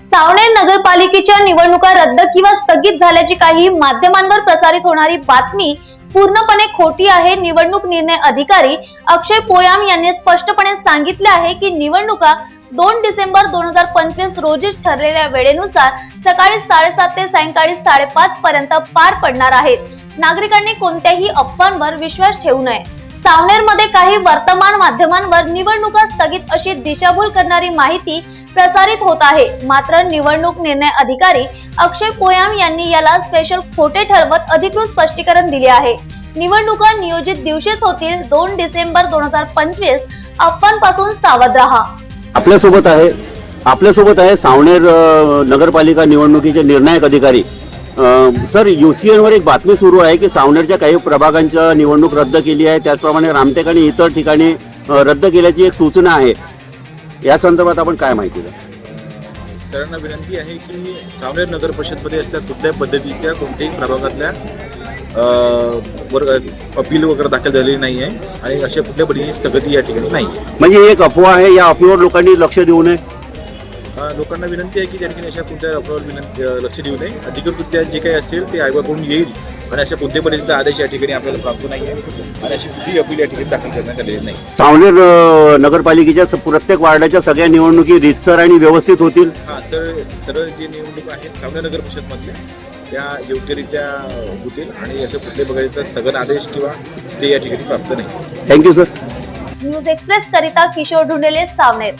सावनेर नगरपालिकेच्या निवडणुका रद्द किंवा स्थगित झाल्याची काही माध्यमांवर प्रसारित होणारी बातमी पूर्णपणे खोटी आहे निवडणूक निर्णय अधिकारी अक्षय पोयाम यांनी स्पष्टपणे सांगितले आहे की निवडणुका दोन डिसेंबर दोन हजार पंचवीस रोजीच ठरलेल्या वेळेनुसार सकाळी साडेसात ते सायंकाळी साडेपाच पर्यंत पार पडणार आहेत. नागरिकांनी कोणत्याही अफवांवर विश्वास ठेवू नये. सावनेरमध्ये काही वर्तमान माध्यमांवर निवडणुका स्थगित अशी दिशाभूल करणारी माहिती प्रसारित होत आहे. मात्र निवडणूक निर्णय अधिकारी अक्षय पोयाम यांनी याला स्पेशल खोटे ठरवत अधिकृत स्पष्टीकरण दिले आहे. निवडणुका नियोजित दिवशीच होतील. दोन डिसेंबर दोन हजार पंचवीस अफवांपासून सावध राहा. आपल्यासोबत आहे. आपल्यासोबत आहे सावनेर नगरपालिका निवडणुकीचे निर्णायक अधिकारी सर UCN वर एक बातमी सुरू आहे की सावनेरच्या काही प्रभागांच्या निवडणूक रद्द केली आहे. त्याचप्रमाणे रामटेक आणि इतर ठिकाणी रद्द केल्याची एक सूचना आहे. या संदर्भात आपण काय माहिती द्या सरांना विनंती आहे की सावनेर नगर परिषदमध्ये असल्या कुठल्याही पद्धतीच्या कोणत्याही प्रभागातल्या अपील वगैरे दाखल झालेली नाही आहे आणि अशा कुठल्या पद्धतीची स्थगिती या ठिकाणी नाही. म्हणजे ही एक अफवा आहे या अफवेवर लोकांनी लक्ष देऊ नये. लोकांना विनंती आहे की त्या ठिकाणी अशा कोणत्या अफवावर विनंती लक्ष देऊ नये. अधिकृतरित्या जे काही असेल ते आयोगाकडून येईल. आणि अशा कोणत्याही पद्धतीचा आदेश या ठिकाणी आपल्याला प्राप्त नाही आहे आणि अशी कुठलीही अपील या ठिकाणी दाखल करण्यात आलेली नाही. सावनेर नगरपालिकेच्या प्रत्येक वार्डाच्या सगळ्या निवडणुकी रितसर आणि व्यवस्थित होतील. हां सर सरळ जे निवडणूक आहेत सावनेर नगर परिषदमधल्या त्या योग्यरित्या होतील आणि अशा कुठल्याही प्रकारचा स्थगन आदेश किंवा स्टे या ठिकाणी प्राप्त नाही. थँक्यू सर न्यूज एक्सप्रेस करिता किशोर ढुंडेले सावनेर.